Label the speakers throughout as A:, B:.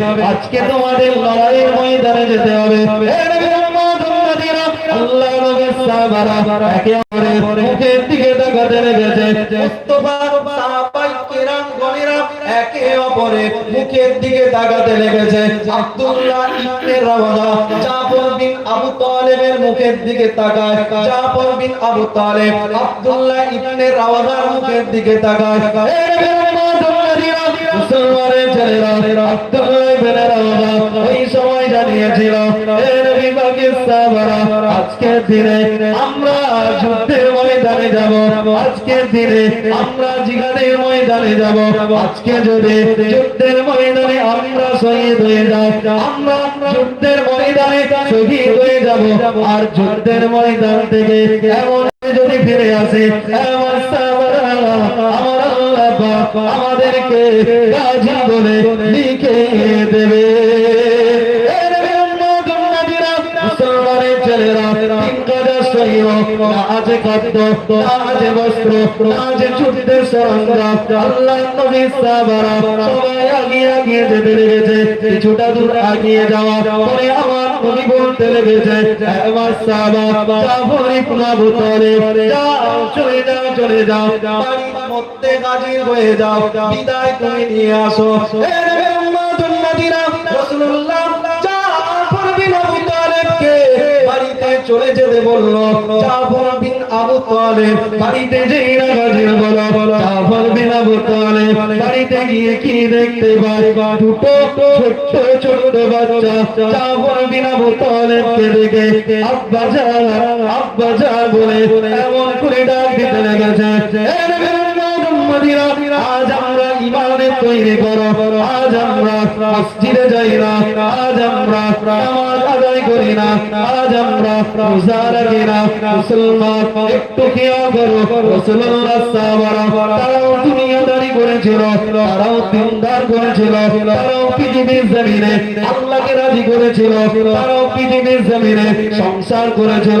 A: আজকে তোমাদের লড়াইয়ের ময়দানে যেতে হবে। এ নবী মোহাম্মদ উম্মতিরা, আল্লাহ নবীর সাহাবারা একে অপরের মুখের দিকে তাকাতে লেগেছে। মুস্তফা সাহাবাই কিরাম গণেরা একে অপরের মুখের দিকে তাকাতে লেগেছে। আব্দুল্লাহ ইবনে রাওয়াহা জাফর বিন আবু তালেবের মুখের দিকে তাকায়। জাফর বিন আবু তালেব আব্দুল্লাহ ইবনে রাওয়াহার মুখের দিকে তাকায়। এ নবী মোহাম্মদ উম্মতিরা, মুসলমানের ছেলেরা আব্দুল্লাহ আজকের দিনে আমরা যুদ্ধের ময়দানে যাব। আজকের দিনে আমরা জিহাদের ময়দানে যাব। আজকে যদি যুদ্ধের ময়দানে আমরা শহীদ হয়ে যাই, আমরা যুদ্ধের ময়দানে শহীদ হয়ে যাব। আর যুদ্ধের ময়দান থেকে এমন যদি ফিরে আসে, আমার আল্লাহ আমাদেরকে গাজী বলে লিখে দেবে। বস্ত্র। আল্লাহর নবী যেতে লেগেছে। কিছুটা দূর আগিয়ে যাওয়া পরে আমার নবী বলতে লেগেছে "হে আমার সাহাবা জাফর ইবনে আবু যাও চলে যাও চলে যাও হয়ে যাও, বিদায় তুমি নিয়ে আসো। চলে যেতে বলল, জাফর বিন আবু তালিব, বাড়িতে যেই না হাজির বলো, জাফর বিন আবু তালিব, বাড়িতে গিয়ে কি দেখতে পায়? দুটো ছোট্ট ছোট্ট বাচ্চা জাফর বিন আবু তালিবকে দেখে, আব্বা যা আব্বা যা বলে, এমন করে ডাক দিতে লেগেছে। আজ ইমানে তৈরি করো। আজ আমরা মসজিদে যাই না, আজ আমরা নামাজ আদায় করি না, আজ আমরা রোজা রাখি না। মুসলমান একটু খেয়াল করো রাসূলুল্লাহ সাহাবারা, তারাও দুনিয়াদারি করেছিল, তারাও দিনদার করেছিল, তারাও পৃথিবীর জমিনে আল্লাহকে রাজি করেছিল, তারাও পৃথিবীর জমিনে সংসার করেছিল।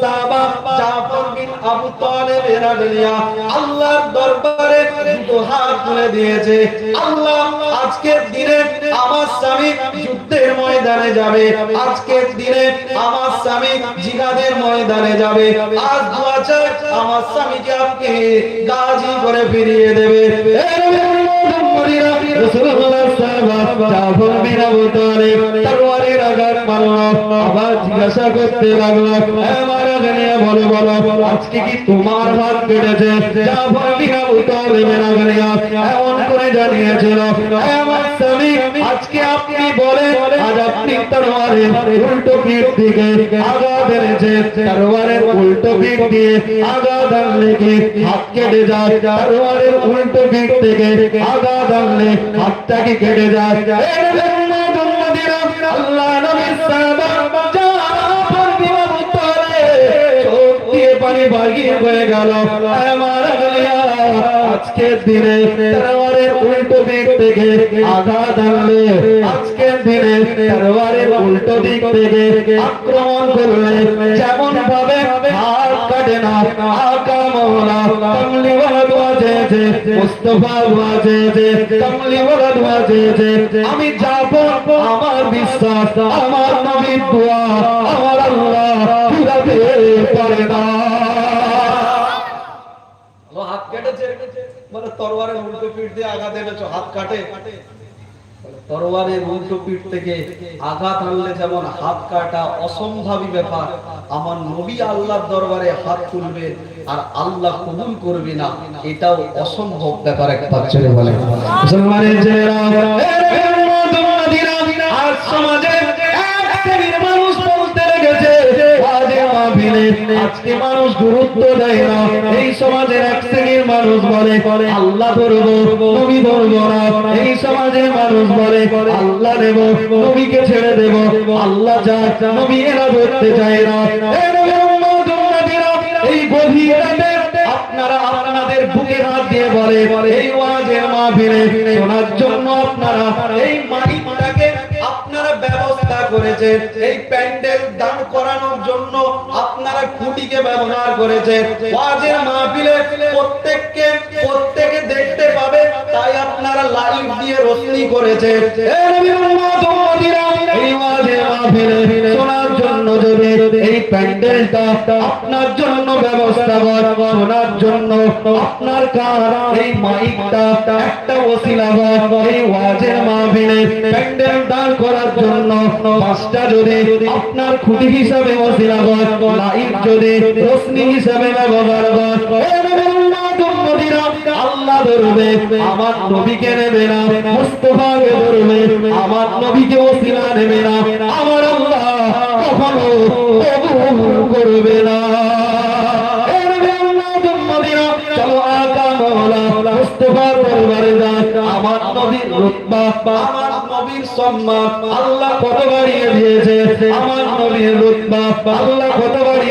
A: সাহাবা দিনে আমার স্বামী যুদ্ধের ময়দানে যাবে। আজকের আমার স্বামী জিহাদের ময়দানে যাবে। স্বামীকে আপনি গাজী করে ফিরিয়ে দেবে। রাসূলুল্লাহ আবার জিজ্ঞাসা করতে লাগল বলো বলো আজকে কি তোমার হাত কেটেছে এমন করে জানিয়েছিল আজকে আপনি বলে আজ আপনি তরবারের উল্টো পিঠ দিকে আঘাত এনেছে তরবারের উল্টো পিঠ দিয়ে আঘাত আনলে কি হাত কেটে যায় তরবারের উল্টো পিঠ থেকে আঘাত আনলে হাতটা কি কেটে যায়। আল্লাহ নবীর সাহাবা পানি বাগিয়ে হয়ে গেল। আজকের দিনে তরবারের উল্টো দিক থেকে আঘাত আনলে আজকের দিনে তরবারের উল্টো থেকে আক্রমণ করলে যেমন ভাবে হাত না আকা মৌলা কমলি ওয়ালা দোয়া চেয়েছে মুস্তফা দোয়া চেয়েছে কমলি ওয়ালা দোয়া চেয়েছে আমি যাব আমার বিশ্বাস, আমার নবীর দোয়া, আমার আল্লাহ পুরাতে পারে না।
B: হাত কেটেছে বলে তরবারের উল্টো পিঠ দিয়ে আঘাত এনেছো, হাত কাটে। বলে, তরবারের উল্টো পিঠ থেকে আঘাত আনলে যেমন হাত কাটা অসম্ভাবী ব্যাপার আমার নবী আল্লাহর দরবারে হাত তুলবে আর আল্লাহ কবুল করবে না এটাও অসম্ভব ব্যাপার এক পাচ্ছেন বলে
A: মুসলমানের সমাজে এক শ্রেণির আজকে মানুষ গুরুত্ব দেয় না। এই সমাজের এক শ্রেণির মানুষ বলে, আল্লাহ ধরবো নবী ধরবো না। এই সমাজে মানুষ বলে, আল্লাহ নেব নবীকে ছেড়ে দেব। আল্লাহ যা, নবী এরা ধরতে চায় না। এই গভীর আপনারা আপনাদের বুকে হাত দিয়ে বলে, এই ওয়াজের মাহফিলে শোনার জন্য আপনারা
B: এই ব্যবস্থা করেছেন এই প্যান্ডেল দান করানোর জন্য আপনারা খুঁটিকে ব্যবহার করেছেন ওয়াজের মাহফিলে প্রত্যেককে, প্রত্যেকে দেখতে পাবে, তাই আপনারা লাইভ দিয়ে রোশনি করেছেন
A: এই নবী মুহাম্মদ এই ওয়াজের মাহফিলে এই প্যান্ডেলটা আপনার জন্য ব্যবস্থা কর। শোনার জন্য আপনার কার এই মাইকটা? একটা ওসিলা এই ওয়াজের মাহফিলে প্যান্ডেল দাঁড় করার জন্য পাঁচটা যদি আপনার খুঁটি হিসাবে ওসিলা লাইট যদি রোশনি হিসাবে ব্যবহার আল্লাহ ধরবে আমার নবীকে নেবে না মুস্তফাকে ধরবে আমার নবীকে ওসিলা নেবে না। আমার আল্লাহ কখনো কবুল করবে না। আমার নবীর রুতবা, আমার আল্লাহ কত বাড়িয়ে দিয়েছে। আমার নবীর রুতবা, আল্লাহ কত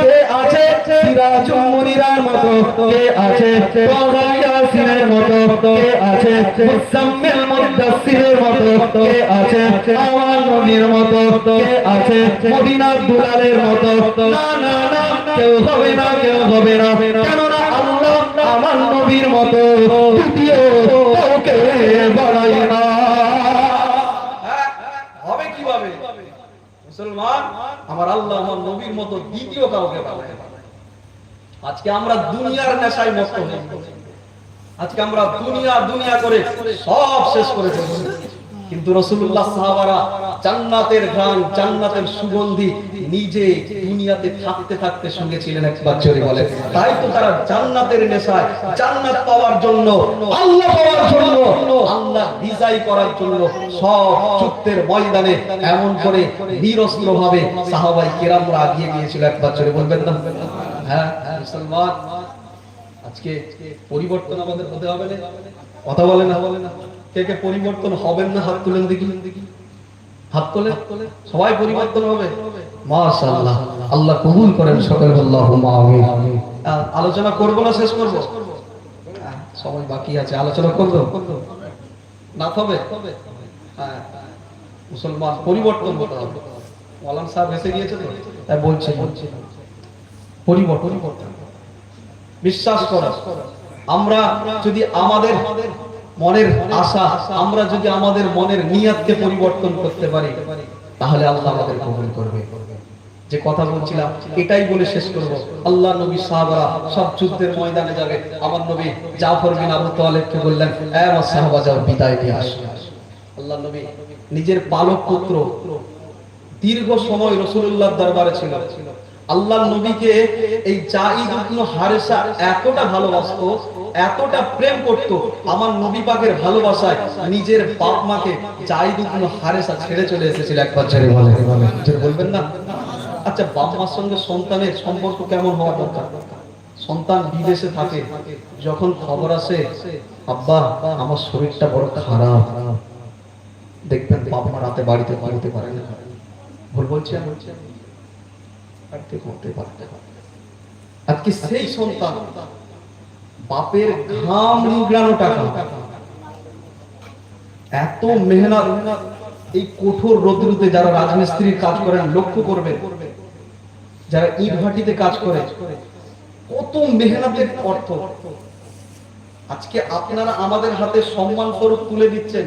A: কে আছে? সিরাজুল মুনিরার মতো কে আছে? ইয়াসিনের মতো কে আছে? মুসাম্মিল মুদাসসিরের মতো কে আছে? আমার নবীর মতো কে আছে? মদিনার দুলালের মতো না না না, কেউ হবে না, কেউ হবে না। কেননা আল্লাহ আমার নবীর মতো দ্বিতীয় কাউকে
B: আমার আল্লাহ আমার নবীর মতো দ্বিতীয় কাউকে পাবে আজকে আমরা দুনিয়ার নেশায় মস্ত আজকে আমরা দুনিয়া দুনিয়া করে সব শেষ করে ফেলছি। কিন্তু রসুল্লাহ সাহাবারা জান্নাতের ঘ্রাণ, জান্নাতের সুগন্ধি নিজে দুনিয়াতে থাকতে থাকতে সঙ্গে ছিলেন একবার চলে বলে তাই তো তারা জান্নাতের নেশায়, জান্নাত পাওয়ার জন্য, আল্লাহ পাওয়ার জন্য, আল্লাহ ডিজাই করার জন্য সব যুদ্ধের ময়দানে এমন করে নিরস্ত্র ভাবে সাহাবাই কেরামরা আগিয়ে গিয়েছিল একবার চলে বলবেন না? হ্যাঁ মুসলমান। আজকে পরিবর্তন আমাদের হতে হবে না? কথা বলে না বলে না? কে কে পরিবর্তন হবেন না, হাত তুলেন দেখি। হাত তোলে? সবাই পরিবর্তন হবে? মাশাআল্লাহ। আল্লাহ কবুল করেন সকল আমিন। আলোচনা করব না, শেষ করব? সময় বাকি আছে, আলোচনা করব? না হবে? হ্যাঁ মুসলমান পরিবর্তন হতে হবে। সাহেব গিয়েছে তো, তাই বলছে পরিবর্তন বিশ্বাস করা, আমরা যদি আমাদের মনের আশা আমরা যদি আমাদের মনের নিয়াতকে পরিবর্তন করতে পারি, তাহলে আল্লাহ আমাদের কবুল করবে। যে কথা বলছিলাম, এটাই বলে শেষ করব। আল্লাহ নবী সাহাবারা সব যুদ্ধের ময়দানে যাবে। আমার নবী জাফর বিন আবু তালেবকে বললেন, এ আমার সাহাবা, যাও, বিদায় দিয়ে আসো। আল্লাহ নবী নিজের পালক পুত্র দীর্ঘ সময় রসুল্লাহ দরবারে ছিল। আল্লাহ নবীকে এই জাইদ ইবনে হারেসা এতটা ভালোবাসতো এতটা প্রেম করত আমার নবী পাকের ভালোবাসায় নিজের বাপ মাকে জাইদ ইবনে হারেসা ছেড়ে চলে এসেছিল একবার। ছেড়ে বলে বলবেন না? আচ্ছা বাপ মার সঙ্গে সন্তানের সম্পর্ক কেমন হওয়া দরকার? সন্তান বিদেশে থাকে যখন খবর আসে আব্বা আমার শরীরটা বড় খারাপ। দেখবেন বাপ মা রাতে বাড়িতে বাড়িতে পারে না। ভুল বলছি আমি? বাড়িতে করতে পারতে পারে আজকে সেই সন্তান বাপের ঘাম নিগড়ানো টাকা। এত মেহনত এই কঠোর রোদ্রুতে যারা রাজমিস্ত্রির কাজ করেন, লক্ষ্য করবেন, যারা ইট ভাটিতে কাজ করে, কত মেহনতের অর্থ। আজকে আপনারা আমাদের হাতে সম্মান স্বরূপ তুলে দিচ্ছেন,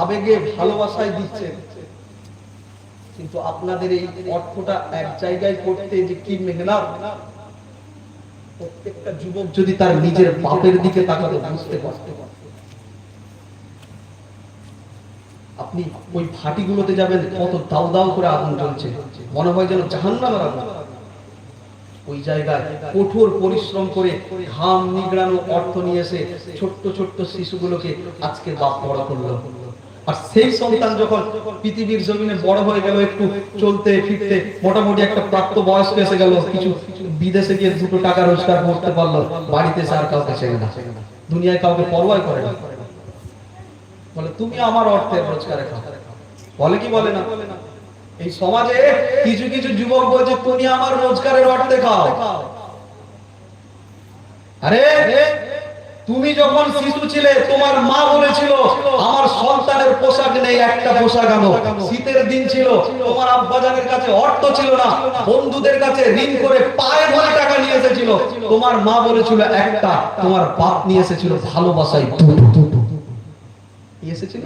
B: আবেগে ভালোবাসায় দিচ্ছেন। কিন্তু আপনাদের এই অর্থটা এক জায়গায় করতে যে কি মেহনত প্রত্যেকটা যুবক যদি তার নিজের বাপের দিকে তাকাতে বুঝতে পারত আপনি ওই ভাটিগুলোতে যাবেন কত দাও দাও করে আগুন জ্বলছে। মনে হয় যেন জাহান্নামের আগুন। ওই জায়গায় কঠোর পরিশ্রম করে ঘাম নিগড়ানো অর্থ নিয়ে এসে ছোট্ট ছোট্ট শিশুগুলোকে আজকে বাপ বড় করল। আর সেই সন্তান যখন পৃথিবীর জমিনে বড় হয়ে গেল, একটু চলতে ফিরতে মোটামুটি একটা প্রাপ্ত বয়স্ক এসে গেল, কিছু বিদেশে গিয়ে দুটো টাকা রোজগার করতে পারল, বাড়িতে এসে আর কাউকে চেনে না। দুনিয়ায় কাউকে পরোয়াই করে না। বলে, তুমি আমার অর্থের রোজগারে বলে কি বলে না? এই সমাজে কিছু কিছু যুবক বলছে, তুমি আমার রোজগারের অর্থে খাও। আরে, তুমি যখন শিশু ছিলে, তোমার মা বলেছিল আমার সন্তানের পোশাক নেই একটা পোশাক আনো। শীতের দিন ছিল, তোমার আব্বাজানের কাছে অর্থ ছিল না, বন্ধুদের কাছে ঋণ করে পায়ে ধরে টাকা নিয়ে এসেছিল। তোমার মা বলেছিল, একটা, তোমার বাপ নিয়ে এসেছিল ভালোবাসায় দুটো। এসেছিল?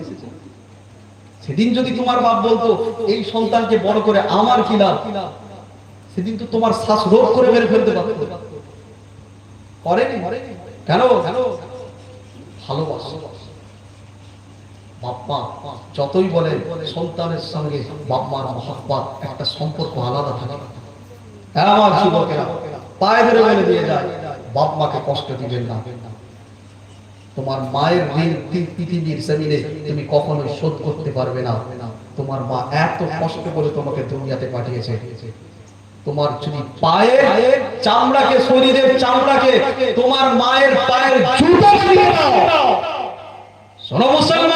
B: সেদিন যদি তোমার বাপ বলতো, এই সন্তানকে বড় করে আমার কি লাভ? সেদিন তো তোমার শ্বাস রোগ করে মেরে ফেলতে পারতো। করেনি? কেন কেন? ভালোবাসা। যতই বলে সন্তানের সঙ্গে বাপ্পার মহাব্বাত, একটা সম্পর্ক আলাদা থাকে। হ্যাঁ আমার যুবকেরা, পায়ে ধরে দিয়ে যায় কষ্ট দিবেন না। তোমার মায়ের পৃথিবীর জমিনে তুমি কখনোই শোধ করতে পারবে না। তোমার মা এত কষ্ট করে তোমাকে দুনিয়াতে পাঠিয়েছে। তোমার যদি পায়ের চামড়াকে, শরীরের চামড়াকে তোমার মায়ের পায়ের জুতো শোনো মুসলমান!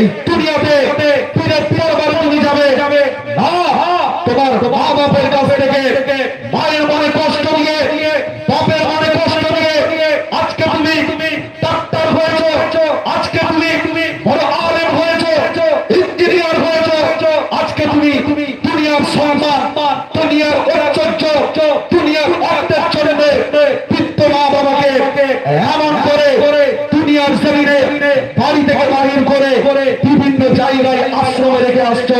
B: এই দুনিয়াতে ফিরে পরবার তুমি যাবে না তোমার মা বাপের কাছ থেকে মায়ের মনে কষ্ট দিয়ে বাপের মনে কষ্ট দিয়ে আজকে তুমি ডাক্তার হয়েছো আজকে তুমি বড় আলেম হয়েছো ইঞ্জিনিয়ার হয়েছো আজকে তুমি দুনিয়ার সম্মান দুনিয়ার ঐশ্বর্য দুনিয়ার অর্থের জন্য বৃত্ত মা বাবাকে এমন করে দুনিয়ার জমিনে বাড়ি থেকে বাহির করে বিভিন্ন জায়গায় আশ্রমে রেখে আসছো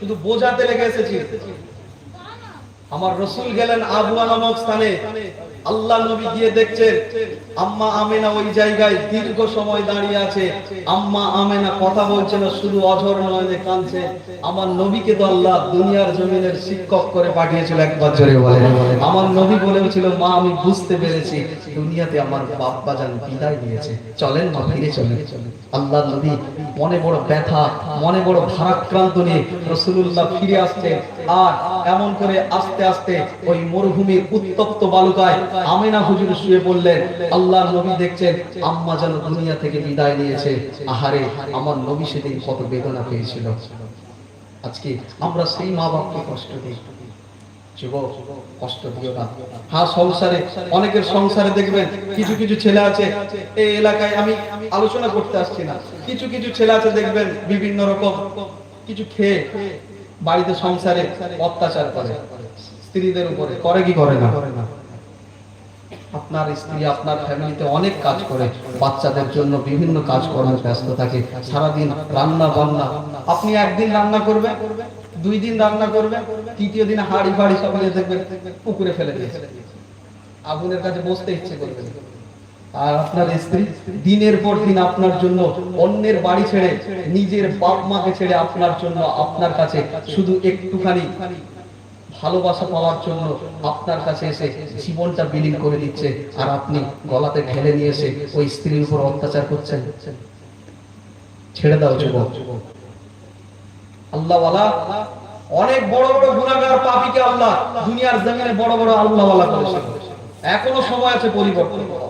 B: শুধু বোঝাতে লেগে এসেছি আমার রসুল গেলেন আবুয়া নামক স্থানে। আল্লাহ নবী গিয়ে দেখছেন, আম্মা আমেনা ওই জায়গায় দীর্ঘ সময় দাঁড়িয়ে আছে। আম্মা আমেনা কথা বলছে না, শুধু অঝর নয়নে কাঁদছে। আমার নবীকে তো আল্লাহ দুনিয়ার জমিনের শিক্ষক করে পাঠিয়েছিল একবার জোরে বলে। আমার নবী বলেছিল, মা, আমি বুঝতে পেরেছি, দুনিয়াতে আমার বাপ বাজান বিদায় নিয়েছে। চলেন মা, ফিরে চলেন। আল্লাহ নবী মনে বড় ব্যথা, মনে বড় ভারাক্রান্ত নিয়ে রসুল্লাহ ফিরে আসছেন। আর এমন করে আস্তে আস্তে ওই মরুভূমির উত্তপ্ত বালুকায় আমেনা হুজুর শুয়ে পড়লেন। আল্লাহ নবী দেখছেন, আম্মা যেন দুনিয়া থেকে বিদায় নিয়েছে। আহারে, আমার নবী সেদিন কত বেদনা পেয়েছিল। আজকে আমরা সেই মা বাপকে কষ্ট দিই। হ্যাঁ অনেকের সংসারে দেখবেন কিছু কিছু ছেলে আছে, এই এলাকায় আমি আলোচনা করতে আসছি না। কিছু কিছু ছেলে আছে দেখবেন বিভিন্ন রকম। কিছু খেয়ে বাড়িতে সংসারে অত্যাচার করে। স্ত্রীদের উপরে করে কি করে না? আপনার স্ত্রী আপনার ফ্যামিলিতে অনেক কাজ করে। বাচ্চাদের জন্য বিভিন্ন কাজ করার ব্যস্ত থাকে। সারাদিন রান্না বান্না। আপনি একদিন রান্না করবেন, দুই দিন রান্না করবেন, তৃতীয় দিন হাড়ি ফাড়ি সব দেখবেন, পুকুরে ফেলে দিয়েছে। আগুনের কাছে বসতে ইচ্ছে করবে না। আর আপনার স্ত্রী, দিনের পর দিন আপনার জন্য অন্যের বাড়ি ছেড়ে নিজের বাপ মাকে ছেড়ে আপনার জন্য, আপনার কাছে শুধু একটুখানি ভালোবাসা পাওয়ার জন্য আপনার কাছে এসে জীবনটা বিলীন করে দিচ্ছে। আর আপনি গলাতে ঢেলে নিয়ে এসে ওই স্ত্রীর উপর অত্যাচার করছেন। ছেড়ে দাও যুবক। আল্লাহওয়ালা অনেক বড় বড় গুণাগার পাপীকে আল্লাহ দুনিয়ার জমিনে বড় বড় আল্লাহওয়ালা করেছে এখনও সময় আছে পরিবর্তন করার।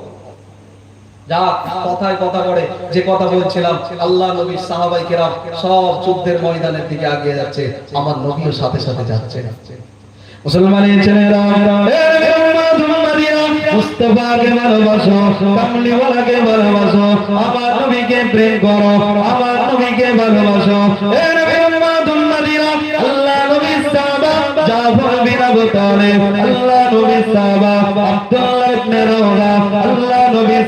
B: যা কথায় কথা করে যে কথা বলছিলাম, আল্লাহ নবী সাহাবাই কেরাম সব যুদ্ধের ময়দানের দিকে আগিয়ে যাচ্ছে, আমার নবীও সাথে সাথে যাচ্ছে।
A: মুসলমানের আল্লাহ নবী সাহাবা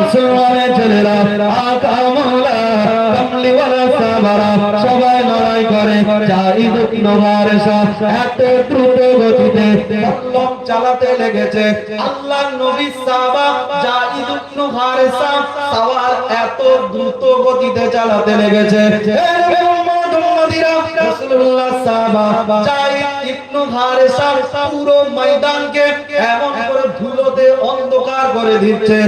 A: মুসলমানের ছেলেরা আকা মাওলা কামলিওয়ালা সাহাবারা সবাই লড়াই করে। জাহিদ ইবনে বারসা এত দ্রুত গতিতে
B: পল্লব চালাতে লেগেছে। আল্লাহ নবী সাহাবা জাইদ ইবনে হারেসা সাওয়ার এত দ্রুত গতিতে চালাতে লেগেছে। এ উম্মত উম্মতিরা, রাসূলুল্লাহ সাহাবা জাইদ পুরো ময়দানকে এমন করে ধুলোতে অন্ধকার করে দিচ্ছে।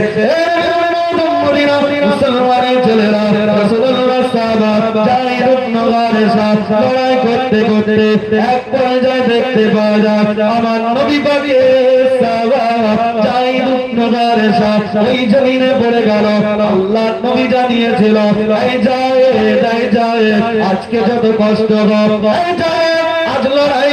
A: জানিয়েছিল আজকে যত কষ্ট যায়, আজ লড়াই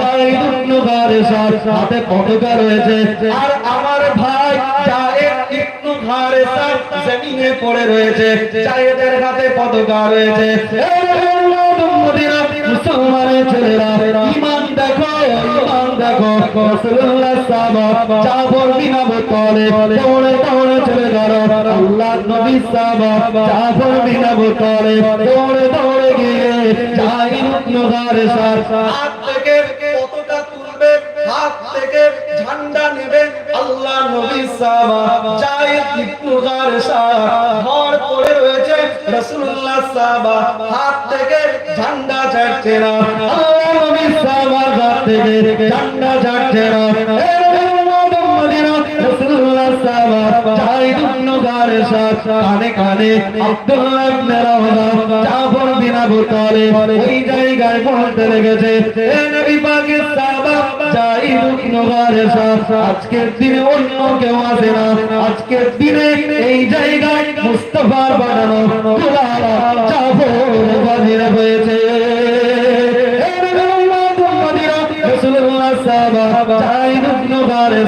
A: জাইদ পতাকা রয়েছে জাইদ
B: আমার ভাই পড়ে রয়েছে পতাকা রয়েছে।
A: মুসলমানের ছেলেরা ইমান দেখো ইমান দেখো, রাসূলুল্লাহ সাহাবা জাফর বিন আবু তালিব দৌড়ে দৌড়ে চলে গেল আল্লাহ নবী সাহাবা জাফর বিন আবু তালিব দৌড়ে দৌড়ে গিয়ে জাহিদ ইবনে হারেসা
B: হাত থেকে পতাকা তুলবে, হাত থেকে ঝান্ডা নেবে আল্লাহ নবী সাহাবা জায়েদ ইবনে হারেসা ঘর পড়ে রয়েছে, রাসূলুল্লাহ সাহাবা, হাত থেকে ছাড়ছে না।
A: আল্লাহ নবী সাহাবার হাত থেকে ঠান্ডা ছাড়ছে না। আজকের দিনে অন্য কেউ আসে না। আজকের দিনে এই জায়গায় মুস্তাফার বানানো হয়েছে।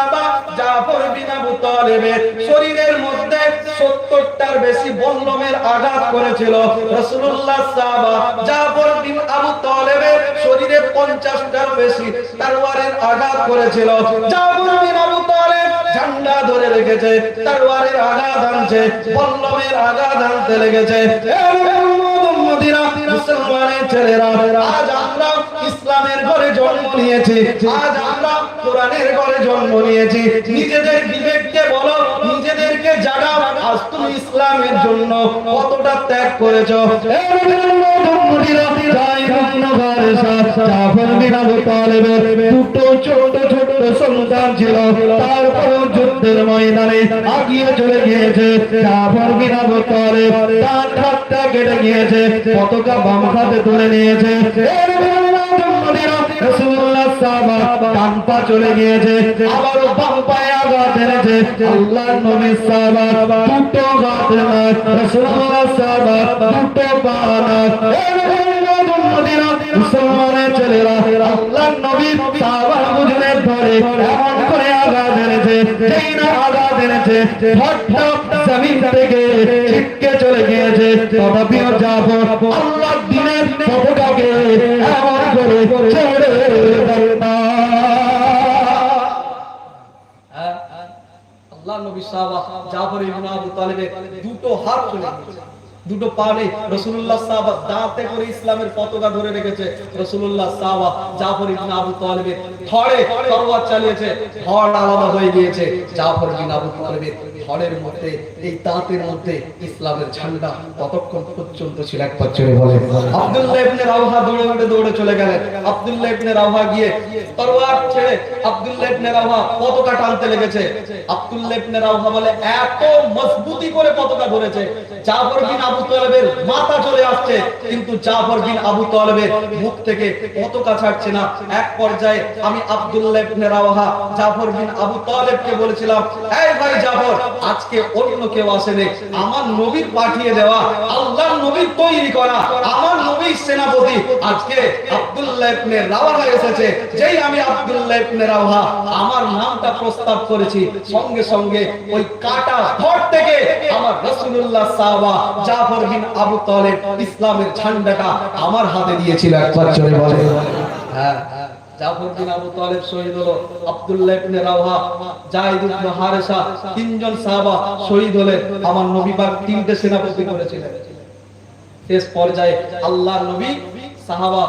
A: সাহাবা জাফর বিন আবু
B: তালেবের শরীরের মধ্যে 70টার বেশি বল্লমের আঘাত করেছিল রাসূলুল্লাহ সাহাবা। জাফর বিন আবু তালেবের শরীরে 50টার বেশি তরবারের আঘাত করেছিল। জাফর বিন আবু তালেব ঝান্ডা ধরে রেখেছে তরবারের আঘাত আনছে বল্লমের আঘাত আনতে লেগেছে। মুসলমানের ছেলেরা, আজ ইসলামের ঘরে জন্ম নিয়েছি। আজ আমরা কোরআনের ঘরে জন্ম নিয়েছি। নিজেদের বিবেককে বলো, নিজেদেরকে জাগাও। আজ তুমি ইসলামের জন্য কতটা ত্যাগ করেছ?
A: দুটো পতাকা বাম হাতে তুলে নিয়েছে। রাসূলুল্লাহ সাহাবা ডান পা চলে গিয়েছে, আবারও বাম পায়ে আঘাত এনেছে। আল্লাহর নবী সাহাবা দুটো হাত না রাসূলুল্লাহ সাহাবা দুটো পা না মুসলমানের ছেলেরা আল্লাহর নবীর সাহাবা বুঝলে ধরে এমন করে আঘাত এনেছে, যেই না আঘাত এনেছে, হঠাৎ জমিন থেকে ছিটকে চলে গিয়েছে। তথাপিও যাব আল্লাহ দিনের
B: দুটো পা নেই। রাসূলুল্লাহ সাহাবা দাঁতে করে ইসলামের পতাকা ধরে রেখেছে। রাসূলুল্লাহ সাহাবা জাফর ইবনে আবু তালেবের তরবার চালিয়েছে। ধড় আলাদা হয়ে গিয়েছে। জাফর ইবনে আবু তালেবের ধড়ের মধ্যে, এই দাঁতের মধ্যে ইসলামের ঝান্ডা ততক্ষণ পর্যন্ত ছিল একবার চলে বলে। আব্দুল্লাহ ইবনে রাওহা দৌড়ে দৌড়ে দৌড়ে চলে গেলেন। আব্দুল্লাহ ইবনে রাওহা গিয়ে তরোয়ার ছেড়ে আব্দুল্লাহ ইবনে রাওহা পতাকা টানতে লেগেছে। আব্দুল্লাহ ইবনে রাওহা বলে, এত মজবুতি করে পতাকা ধরেছে। জাফর বিন আবু তালেবের মাথা চলে আসছে। কিন্তু জাফর বিন আবু তালেবের মুখ থেকে পতাকা ছাড়ছে না। এক পর্যায়ে আমি আব্দুল্লাহ ইবনে রাওহা জাফর বিন আবু তালেবকে বলেছিলাম, এই ভাই জাফর আজকে অন্য কেউ আসেনি আমার নবীর পাঠিয়ে দেওয়া, আল্লাহর নবীর তৈরি করা, আমার নবীর সেনাপতি। আজকে আব্দুল্লাহ ইবনে এসেছে, যেই আমি আব্দুল্লাহ ইবনে আমার নামটা প্রস্তাব করেছি। সঙ্গে সঙ্গে ওই কাটা ঘর থেকে আমার রাসূলুল্লাহ সাহাবা জাফর বিন আবু তালেব ইসলামের ঝান্ডাটা আমার হাতে দিয়েছিল, একবার চলে বলে হ্যাঁ। জাফর বিন আবু তালেব শহীদ হলো তিনজন শহীদ আমার নবী তিনটে সেনাপতি করেছিলেন। শেষ পর্যায়ে আল্লাহর নবী সাহাবা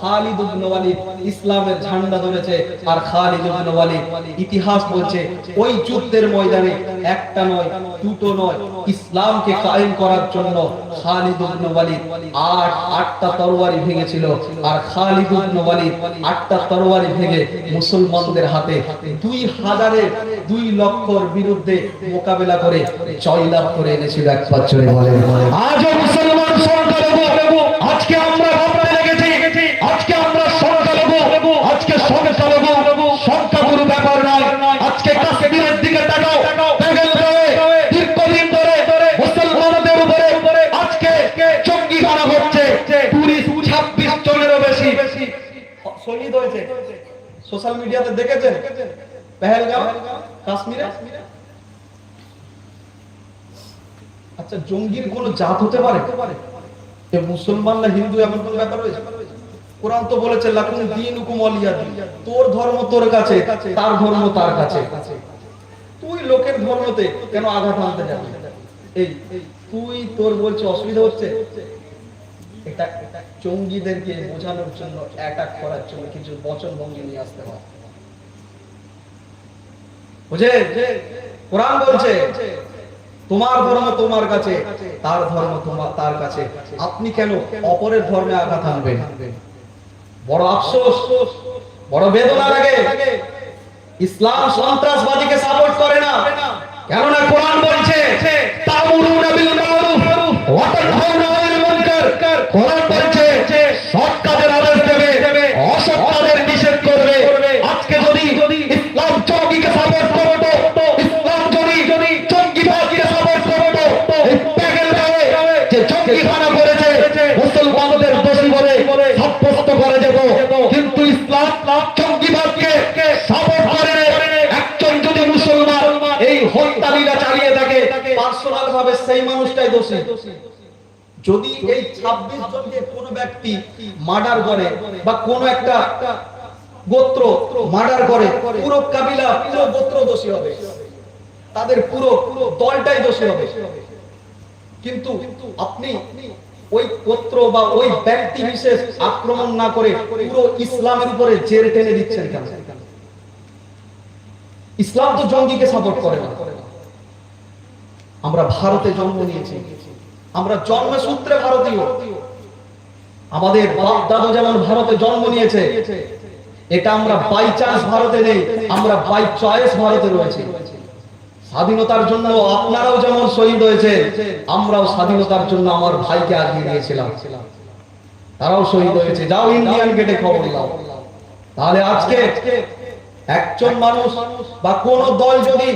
B: খালিদ ইবনে ওয়ালিদ ইসলামের ঝান্ডা ধরেছে আর খালিদ ইবনে ওয়ালিদ ইতিহাস বলছে ওই যুদ্ধের ময়দানে একটা নয়, দুটো নয় ইসলামকে কায়েম করার জন্য খালিদ ইবনে ওয়ালিদ আট, আটটা তরবারি ভেঙেছিল আর খালিদ ইবনে ওয়ালিদ আটটা ভেঙে মুসলমানদের হাতে দুই হাজারের দুই লক্ষর বিরুদ্ধে মোকাবেলা করে জয়লাভ করে এনেছিল এক বছরে বলে
A: আজও মুসলমান
B: শহীদ হয়েছে। সোশ্যাল মিডিয়াতে দেখেছেন? পেহেলগাঁও কাশ্মীরে? আচ্ছা জঙ্গির কোন জাত হতে পারে? এ মুসলমান না হিন্দু, এমন কোন ব্যাপার রয়েছে? কোরআন তো বলেছে, লাকুম দীনুকুম দিন। তোর ধর্ম তোর কাছে, তার ধর্ম তার কাছে। তুই লোকের ধর্মতে কেন আঘাত আনতে যাবি? এই, তুই তোর বলছে অসুবিধা হচ্ছে? এটা জঙ্গিদেরকে বোঝানোর জন্য অ্যাটাক করার জন্য কিছু বচন ভঙ্গি নিয়ে আসতে হয়। বুঝে কোরআন বলছে, তোমার ধর্ম তোমার কাছে, তার ধর্ম তোমার, তার কাছে। আপনি কেন অপরের ধর্মে আঘাত আনবেন বড় আফসোস, বড় বেদনা লাগে। ইসলাম সন্ত্রাসবাদীকে সাপোর্ট করে না।
A: কেননা কোরআন বলছে, তামুরুনা বিল কোরআন বলছে সৎ কাজের আদেশ দেবে অসৎ কাজের নিষেধ করবে। আজকে যদি ইসলাম চঙ্গিকে সাপোর্ট করতো ইসলাম যদি জঙ্গিবাদকে সাপোর্ট করতো প্যাগেল গায়ে যে জঙ্গিখানা করেছে, মুসলমানদের দোষী বলে সাব্যস্ত করে দেব। কিন্তু ইসলাম জঙ্গিবাদকে সাপোর্ট করে একজন যদি মুসলমান এই হত্যালীলা চালিয়ে থাকে
B: পার্সোনাল ভাবে সেই মানুষটাই দোষী। যদি এই ছাব্বিশ জনকে কোন ব্যক্তি মার্ডার করে বা কোন একটা গোত্র মার্ডার করে, পুরো কাবিলা, পুরো গোত্র দোষী হবে। তাদের পুরো পুরো দলটাই দোষী হবে। কিন্তু আপনি ওই গোত্র বা ওই ব্যক্তি বিশেষ আক্রমণ না করে পুরো ইসলামের উপরে জের টেনে দিচ্ছেন কেন? ইসলাম তো জঙ্গিকে সাপোর্ট করে না। আমরা ভারতে জন্ম নিয়েছি। আমরা জন্ম সূত্রে ভারতীয়। আমাদের বাপ দাদু যেমন ভারতে জন্ম নিয়েছে, এটা আমরা বাই চান্স ভারতে নেই, আমরা বাই চয়েস ভারতে রয়েছে। স্বাধীনতার জন্য আপনারাও যেমন শহীদ হয়েছে, আমরাও স্বাধীনতার জন্য আমার ভাইকে আগিয়ে দিয়েছিলাম তারাও শহীদ হয়েছে। যাও ইন্ডিয়ান গেটে খবর দাও তাহলে আজকে একজন মানুষ বা কোন দল যদি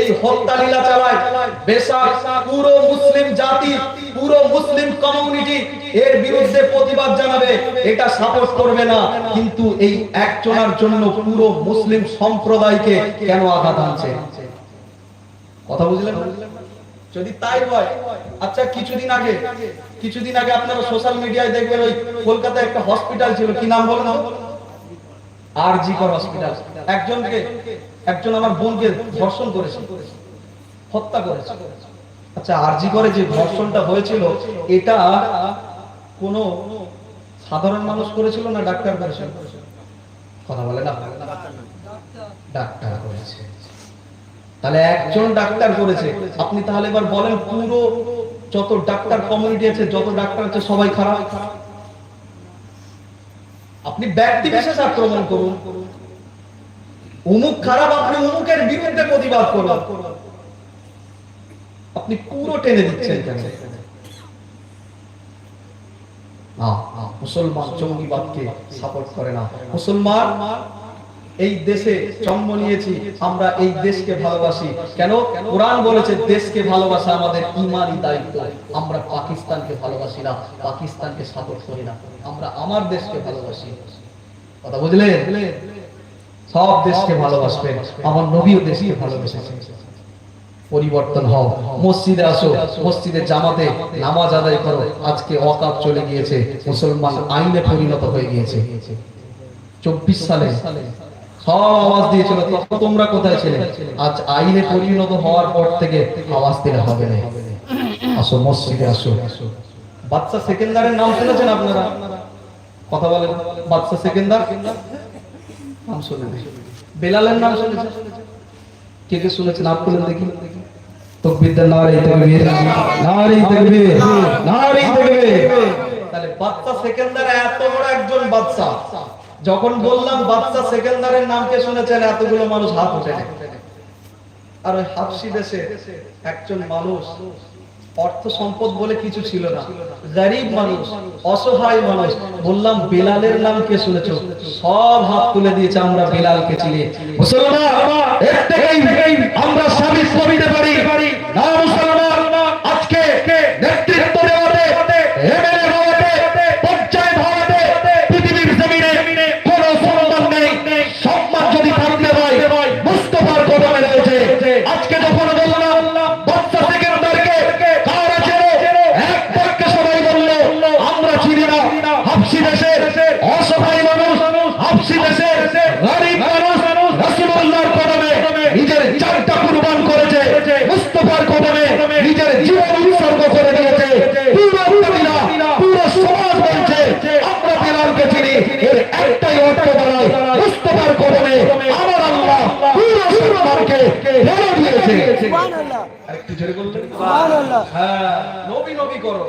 B: এই হত্যা লীলা চালায় বেশাক পুরো মুসলিম জাতি, পুরো মুসলিম কমিউনিটি এর বিরুদ্ধে প্রতিবাদ জানাবে, এটা সাপোর্ট করবে না। কিন্তু এই একজনের জন্য পুরো মুসলিম সম্প্রদায়কে কেন আঘাত আনছে? কথা বুঝলেন? যদি তাই হয় আচ্ছা কিছুদিন আগে কিছুদিন আগে আপনারা সোশ্যাল মিডিয়ায় দেখবেন ওই কলকাতায় একটা হসপিটাল ছিল। কি নাম বলেন? আর জি কর হসপিটাল একজনকে একজন আমার বোনকে ধর্ষণ করেছে, হত্যা করেছে। আচ্ছা আরজি করে যে ধর্ষণটা হয়েছিল, এটা কোন সাধারণ মানুষ করেছিল না ডাক্তার করেছিল? কথা বলে না? ডাক্তার করেছে। তাহলে একজন ডাক্তার করেছে। আপনি তাহলে এবার বলেন পুরো যত ডাক্তার কমিউনিটি আছে, যত ডাক্তার আছে, সবাই খারাপ? আপনি ব্যক্তি বিশেষ আক্রমণ করুন। উমুক খারাপ, আপনি উমুকের বিরুদ্ধে প্রতিবাদ করুন। আপনি পুরো টেনে দিচ্ছেন কেন? মুসলমান জঙ্গিবাদকে সাপোর্ট করে না। মুসলমান, এই দেশে জন্ম নিয়েছি, আমরা এই দেশকে ভালোবাসি। কেন? কোরআন বলেছে, দেশকে ভালোবাসা আমাদের ইমানই দায়িত্ব। আমরা পাকিস্তানকে ভালোবাসি না, পাকিস্তানকে সাপোর্ট করি না। আমরা আমার দেশকে ভালোবাসি। কথা বুঝলেন? সব দেশকে ভালোবাসবেন আমার নবীও দেশকে ভালোবেসেছেন পরিবর্তন হও। মসজিদে আসো, মসজিদে জামাতে নামাজ আদায় করো। আজকে অকাপ চলে গিয়েছে, মুসলমান আইনে পরিণত হয়ে গিয়েছে। চব্বিশ সালে সব আওয়াজ দিয়েছিল তখন তোমরা কোথায় ছিলে? আজ আইনে পরিণত হওয়ার পর থেকে আওয়াজ দিলে হবে না। আসো, মসজিদে আসো। বাচ্চা সেকেন্দারের নাম শুনেছেন আপনারা? কথা বলেন বাচ্চা সেকেন্দার? নাম শুনে বেলালের নাম শুনেছেন কে কে আপ করলেন দেখি। নারে তাকবীর। নারে তাকবীর। নারে তাকবীর। তাহলে সেকেন্দার এত বড় একজন যখন বললাম বাচ্চা সেকেন্দারের নাম কে শুনেছেন এতগুলো মানুষ হাত উঠে আর ওই হাফসি দেশে একজন মানুষ অর্থ সম্পদ বলে কিছু ছিল না। গরিব মানুষ, অসহায় মানুষ, বললাম, বেলালের নাম কে শুনেছ? সব হাত তুলে দিয়েছে আমরা বেলালকে চিনি। মুসলমান আমরা সাবিত করিতে পারি না মুসলমান আজকে নেতৃত্ব দেওয়াতে এমএলএ হওয়াতে পঞ্চায়েত হওয়াতে পৃথিবীর জমিনে কোন সম্মান নেই সম্মান যদি থাকতে হয় মুস্তফার কদমে রয়েছে আজকে যখন বললাম বাচ্চা সেকেন্ডারকে কারা চেনো এক বাক্যে সবাই বলল আমরা চিনি না হাফসি দেশের অসহায় মানুষ হাফসি দেশের গরিব মানুষ রাসূলুল্লাহর কদমে নিজের চারটা কুরবান করেছে মুস্তফার কদমে নিজের জীবন উৎসর্গ করে দিয়েছে পুরো কবিরা পুরো সমাজ বলছে আমরা বেলালকে চিনি এর একটাই অর্থ দাঁড়ায় মুস্তফার কদমে আমার আল্লাহ পুরো সম্মানকে ফেলে দিয়েছে।
C: সুবহানাল্লাহ
B: আরেকটু জোরে বলবেন হ্যাঁ নবী নবী করো।